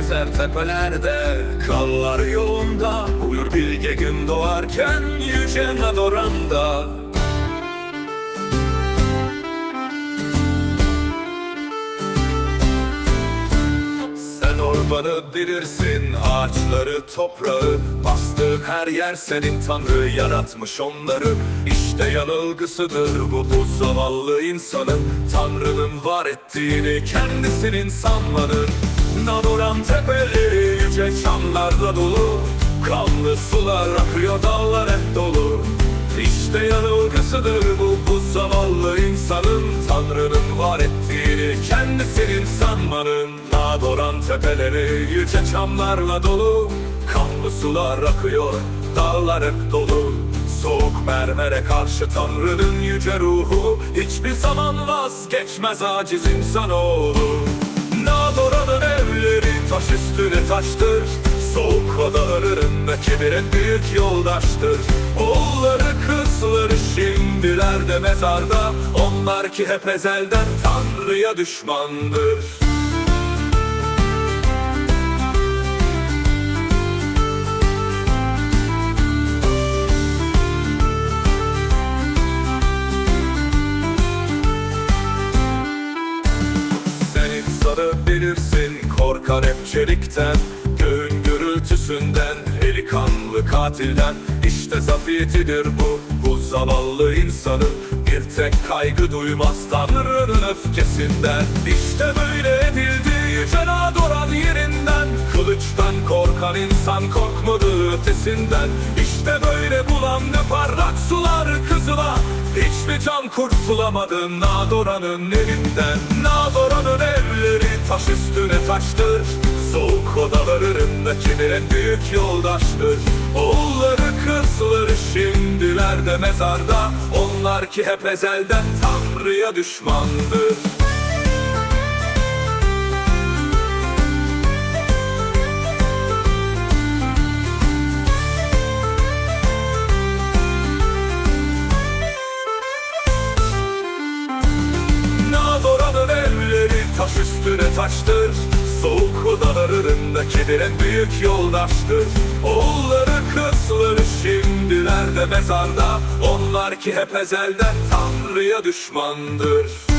gezer tepelerde Kallar yolunda. Uyur bilge gün doğarken Yüce Nadoranda Sen ormanı bilirsin, ağaçları, toprağı. Bastığı her yer senin Tanrı yaratmış onları. İşte yanılgısıdır bu bu zavallı insanın Tanrı'nın var ettiğini kendisinin sanmanın Nadoran tepeleri yüce çamlarla dolu. Kanlı sular akıyor dağlar hep dolu. İşte yanılgısıdır bu bu zavallı insanın Tanrı'nın var ettiğini kendisinin sanmanın Nadoran tepeleri yüce çamlarla dolu. Kanlı sular akıyor dağlar hep dolu Soğuk mermere karşı Tanrı'nın yüce ruhu. Hiçbir zaman vazgeçmez aciz insanoğlu. Nadoran'ın evleri taş üstüne taştır. Soğuk odalarındaki bir en büyük yoldaştır. Oğulları kızları şimdilerde mezarda. Onlar ki hep ezelden Tanrı'ya düşmandır bilirsin korkar hep çelikten Göğün gürültüsünden eli kanlı katilden. İşte zafiyetidir bu bu zavallı insanın Bir tek kaygı duymaz Tanrı'nın öfkesinden. İşte böyle edildi yüce Nadoran yerinden. Kılıçtan korkan insan korkmadı ötesinden. İşte böyle bulandı parlak sular kızıla. Hiçbir can kurtulamadı Nadoran'ın elinden. Nadoran'ın evleri taş üstüne taştır. Soğuk odalarındaki bir en büyük yoldaştır. Oğulları kızları şimdilerde mezarda. Onlar ki hep ezelden Tanrı'ya düşmandır üstüne taştır. Soğuk odalarındaki bir en büyük yoldaştır. Oğulları kızları şimdilerde mezarda. Onlar ki hep ezelden Tanrı'ya düşmandır